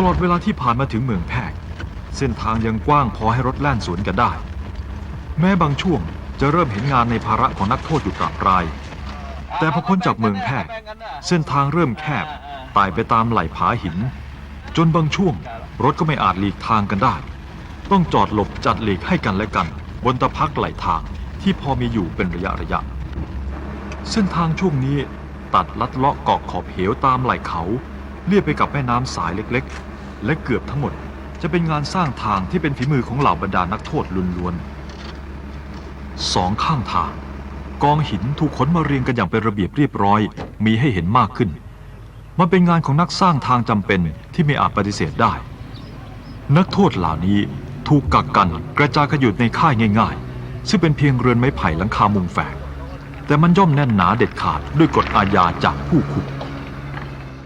ตลอดเวลาที่ผ่านมาถึงเมืองแพกเส้นทางยังกว้างพอให้รถแล่นสวนกันได้ แม้บางช่วงจะเริ่มเห็นงานในภาระของนักโทษอยู่ประปราย แต่พอพ้นจากเมืองแพกเส้นทางเริ่มแคบไต่ไปตามไหล่ผาหิน จนบางช่วงรถก็ไม่อาจหลีกทางกันได้ ต้องจอดหลบจัดหลีกให้กันและกัน บนตะพักไหลทางที่พอมีอยู่เป็นระยะระยะ เส้นทางช่วงนี้ตัดลัดเลาะเกาะขอบเหวตามไหล่เขา เลียบไปกับแม่น้ำสายเล็กๆ และเกือบทั้งหมด จะเป็นงานสร้างทางที่เป็นฝีมือของเหล่าบรรดานักโทษล้วนๆสองข้างทาง กองหินถูกขนมาเรียงกันอย่างเป็นระเบียบเรียบร้อย มีให้เห็นมากขึ้น มันเป็นงานของนักสร้างทางจำเป็นที่ไม่อาจปฏิเสธได้ นักโทษเหล่านี้ถูกกักกันกระจายกันอยู่ในค่ายง่าย ๆ ซึ่งเป็นเพียงเรือนไม้ไผ่หลังคามุงแฝกแต่มันย่อมแน่นหนาเด็ดขาดด้วยกฎอาญาจากผู้คุม